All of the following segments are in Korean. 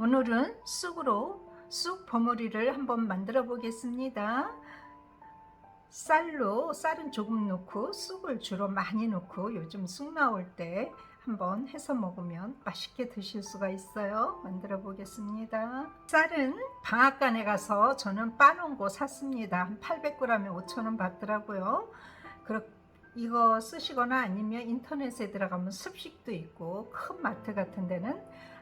오늘은 쑥으로 쑥 버무리를 한번 만들어 보겠습니다. 쌀로 쌀은 조금 넣고 쑥을 주로 많이 넣고 요즘 쑥 나올 때 한번 해서 먹으면 맛있게 드실 수가 있어요. 만들어 보겠습니다. 쌀은 방앗간에 가서 저는 빠놓은 거 샀습니다. 한 800g에 5,000원 받더라고요. 그렇 이거 쓰시거나 아니면 인터넷에 들어가면 습식도 있고 큰 마트 같은 데는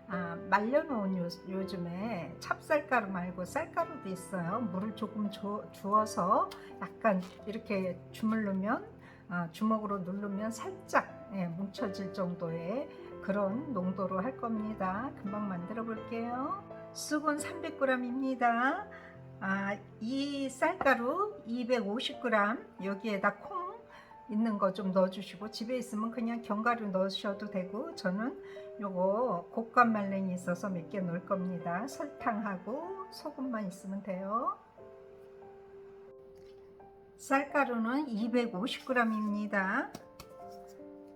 아, 말려놓은 요, 요즘에 찹쌀가루 말고 쌀가루도 있어요. 물을 조금 줘, 주어서 약간 이렇게 주물르면 아, 주먹으로 누르면 살짝 예, 뭉쳐질 정도의 그런 농도로 할 겁니다. 금방 만들어 볼게요. 쑥은 300g입니다. 아, 이 쌀가루 250g 여기에다 콩 있는 거 좀 넣어주시고 집에 있으면 그냥 견과류 넣으셔도 되고 저는 요거 곶감 말랭이 있어서 몇 개 넣을 겁니다. 설탕하고 소금만 있으면 돼요. 쌀가루는 250g입니다.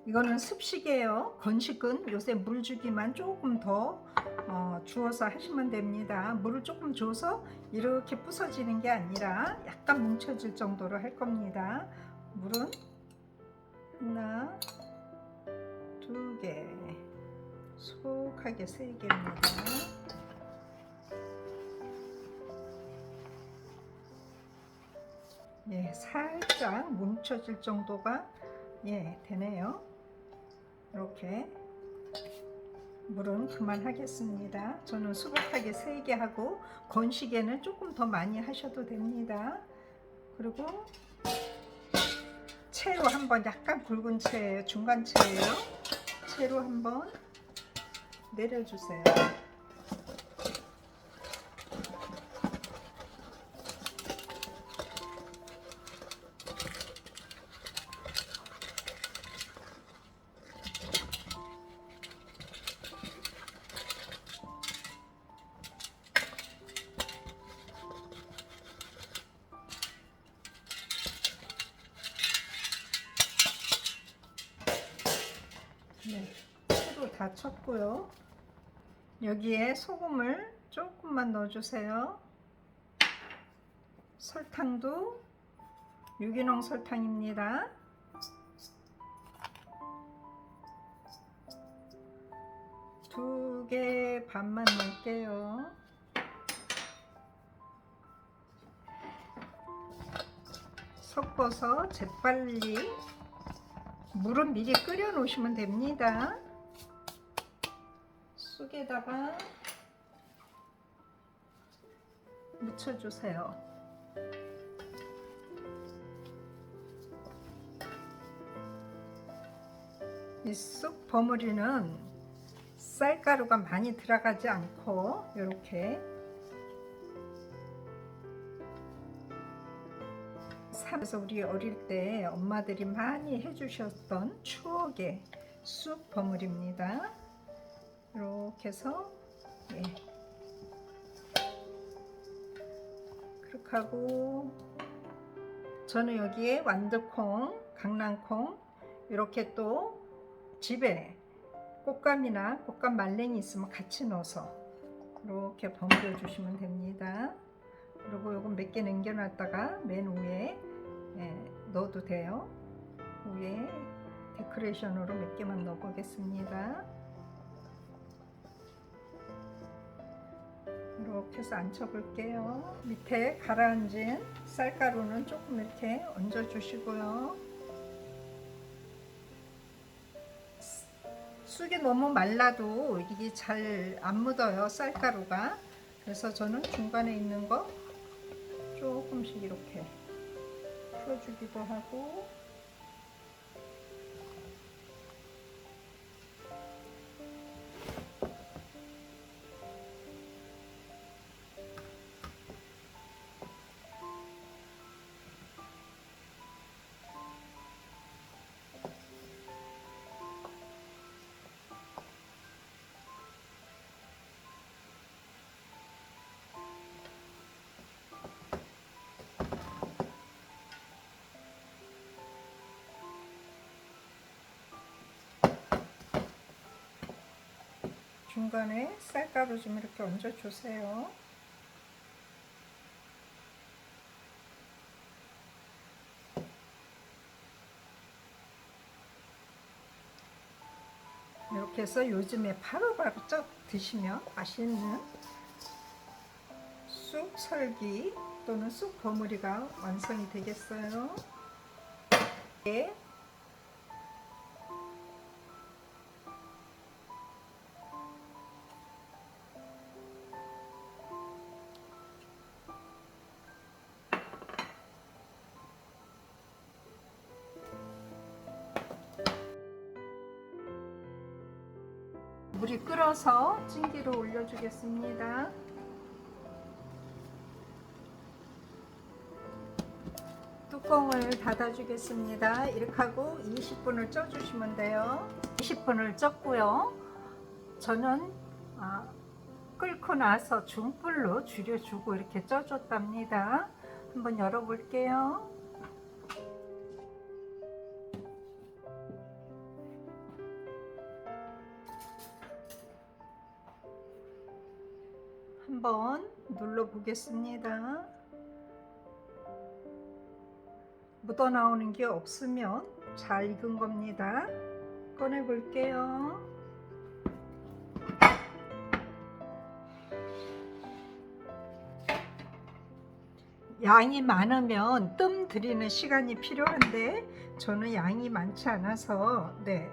이거는 습식이에요. 건식은 요새 물 주기만 조금 더 어, 주어서 하시면 됩니다. 물을 조금 줘서 이렇게 부서지는 게 아니라 약간 뭉쳐질 정도로 할 겁니다. 물은 하나, 두 개, 속하게 세 개입니다. 예, 살짝 뭉쳐질 정도가 예, 되네요. 이렇게 물은 그만하겠습니다. 저는 수박하게 3개 하고 건식에는 조금 더 많이 하셔도 됩니다. 그리고 채로 한번 약간 굵은 채예요. 중간 채예요. 채로 한번 내려주세요. 다 쳤고요. 여기에 소금을 조금만 넣어주세요. 설탕도 유기농 설탕입니다. 두 개 반만 넣을게요. 섞어서 재빨리 물은 미리 끓여 놓으시면 됩니다. 쑥에다가 묻혀주세요. 이 쑥 버무리는 쌀가루가 많이 들어가지 않고 이렇게 그래서 우리 어릴 때 엄마들이 많이 해주셨던 추억의 쑥 버무리입니다. 이렇게 해서 예. 그렇게 하고 저는 여기에 완두콩, 강낭콩 이렇게 또 집에 꽃감이나 꽃감 말랭이 있으면 같이 넣어서 이렇게 버무려 주시면 됩니다. 그리고 요건 몇 개 남겨놨다가 맨 위에 예, 넣어도 돼요. 위에 데코레이션으로 몇 개만 넣어보겠습니다. 이렇게 해서 앉혀볼게요. 밑에 가라앉은 쌀가루는 조금 이렇게 얹어주시고요. 쑥이 너무 말라도 이게 잘 안 묻어요, 쌀가루가. 그래서 저는 중간에 있는 거 조금씩 이렇게 풀어주기도 하고 중간에 쌀가루 좀 이렇게 얹어 주세요. 이렇게 해서 요즘에 바로바로 쪄 드시면 맛있는 쑥 설기 또는 쑥 버무리가 완성이 되겠어요. 네. 물이 끓어서 찜기로 올려주겠습니다. 뚜껑을 닫아주겠습니다. 이렇게 하고 20분을 쪄주시면 돼요. 20분을 쪘고요. 저는 아, 끓고 나서 중불로 줄여주고 이렇게 쪄줬답니다. 한번 열어볼게요. 한번 눌러 보겠습니다. 묻어 나오는 게 없으면 잘 익은 겁니다. 꺼내 볼게요. 양이 많으면 뜸 들이는 시간이 필요한데 저는 양이 많지 않아서 네.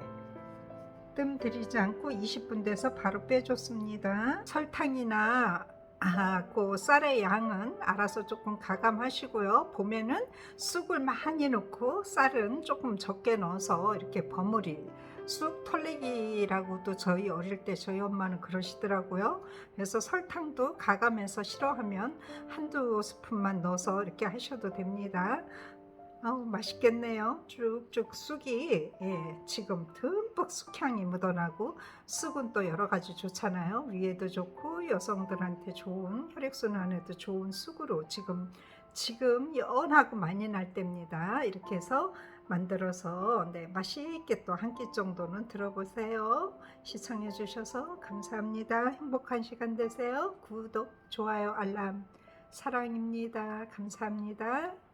뜸 들이지 않고 20분 돼서 바로 빼줬습니다. 설탕이나 아, 그 쌀의 양은 알아서 조금 가감하시고요. 봄에는 쑥을 많이 넣고 쌀은 조금 적게 넣어서 이렇게 버무리 쑥 털리기라고도 저희 어릴 때 저희 엄마는 그러시더라고요. 그래서 설탕도 가감해서 싫어하면 한두 스푼만 넣어서 이렇게 하셔도 됩니다. 아우 맛있겠네요. 쭉쭉 쑥이 예, 지금 듬뿍 쑥향이 묻어나고 쑥은 또 여러 가지 좋잖아요. 위에도 좋고 여성들한테 좋은 혈액순환에도 좋은 쑥으로 지금 지금 연하고 많이 날 때입니다. 이렇게 해서 만들어서 네, 맛있게 또 한 끼 정도는 들어보세요. 시청해 주셔서 감사합니다. 행복한 시간 되세요. 구독, 좋아요, 알람 사랑입니다. 감사합니다.